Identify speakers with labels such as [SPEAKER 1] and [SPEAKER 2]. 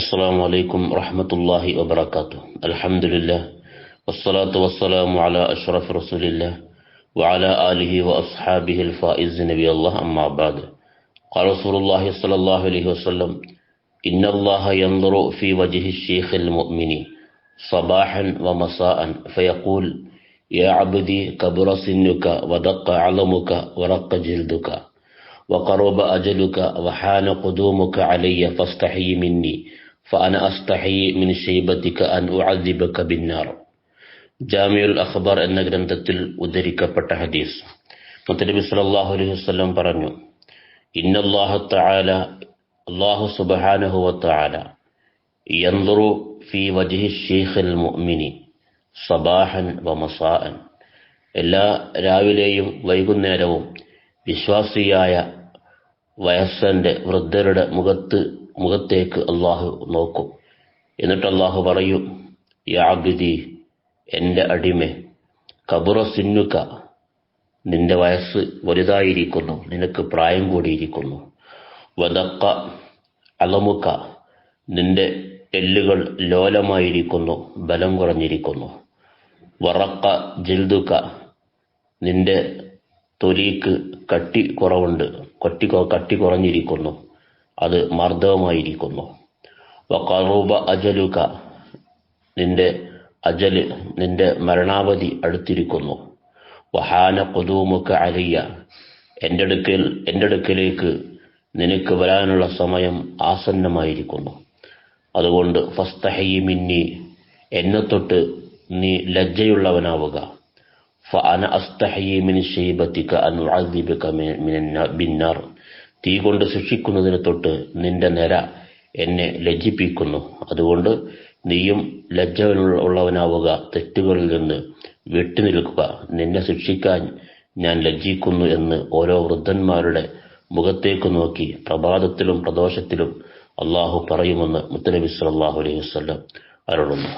[SPEAKER 1] السلام عليكم ورحمة الله وبركاته. الحمد لله والصلاة والسلام على أشرف رسول الله وعلى آله وأصحابه الفائز نبي الله أما بعد. قال رسول الله صلى الله عليه وسلم إن الله ينظر في وجه الشيخ المؤمن صباحا ومساء فيقول يا عبدي كبر سنك ودق علمك ورق جلدك وقرب أجلك وحان قدومك علي فاستحي مني. ഫാന അസ്തഹി മിൻ ഷെയ്ബത്തിക്ക് അൻ ഉഅദിബക ബിന്നാർ ജാമിയുൽ അഖ്ബാർ എന്ന ഗ്രന്ഥത്തിൽ ഉദ്ധരിക്കപ്പെട്ട ഹദീസ്. മുത്തനബി സല്ലല്ലാഹു അലൈഹി വസല്ലം പറഞ്ഞു ഇന്നല്ലാഹു തആല അല്ലാഹു സുബ്ഹാനഹു വ തആല യൻദുറു ഫീ വജ്ഹി ശൈഖിൽ മുഅ്മിനി സബാഹൻ വ മസാഅൻ. എല്ലാ രാവിലെയും വൈകുന്നേരവും വിശ്വാസിയായ വയസ്സന്റെ വൃദ്ധരുടെ മുഖത്ത് മുഖത്തേക്ക് അള്ളാഹു നോക്കും. എന്നിട്ട് അള്ളാഹു പറയും യാഗിതി എന്റെ അടിമെ കബുറ സിന്നുക. നിന്റെ വയസ്സ് വലുതായിരിക്കുന്നു നിനക്ക് പ്രായം കൂടിയിരിക്കുന്നു. വതക്ക അലമുക്ക നിന്റെ എല്ലുകൾ ലോലമായിരിക്കുന്നു ബലം കുറഞ്ഞിരിക്കുന്നു. വറക്ക ജിൽദുക. നിന്റെ തൊലിക്ക് കട്ടി കുറവുണ്ട് കട്ടി കട്ടി കുറഞ്ഞിരിക്കുന്നു. അത് മർദ്ദവുമായിരിക്കുന്നു. വക്കറൂബ അജലുക നിന്റെ അജൽ നിന്റെ മരണാവധി അടുത്തിരിക്കുന്നു. വഹാന കൊതുമുക്ക അലിയ എന്റെ അടുക്കൽ എന്റെ അടുക്കലേക്ക് നിനക്ക് വരാനുള്ള സമയം ആസന്നമായിരിക്കുന്നു. അതുകൊണ്ട് ഫസ്തഹയി മിന്നി എന്നെ തൊട്ട് നീ ലജ്ജയുള്ളവനാവുക. ഫഅന അസ്തഹയി മിൻ ഷൈബത്തിക അൻ ബിന്നാർ തീ കൊണ്ട് ശിക്ഷിക്കുന്നതിന് തൊട്ട് നിന്റെ നിര എന്നെ ലജ്ജിപ്പിക്കുന്നു. അതുകൊണ്ട് നീയും ലജ്ജ ഉള്ളവനാവുക തെറ്റുകളിൽ നിന്ന് വിട്ടുനിൽക്കുക നിന്നെ ശിക്ഷിക്കാൻ ഞാൻ ലജ്ജിക്കുന്നു എന്ന് ഓരോ വൃദ്ധന്മാരുടെ മുഖത്തേക്ക് നോക്കി പ്രഭാതത്തിലും പ്രദോഷത്തിലും അള്ളാഹു പറയുമെന്ന് മുത്തനബി സല്ലല്ലാഹു അലൈഹി വസ്ലം അരുളുന്നു.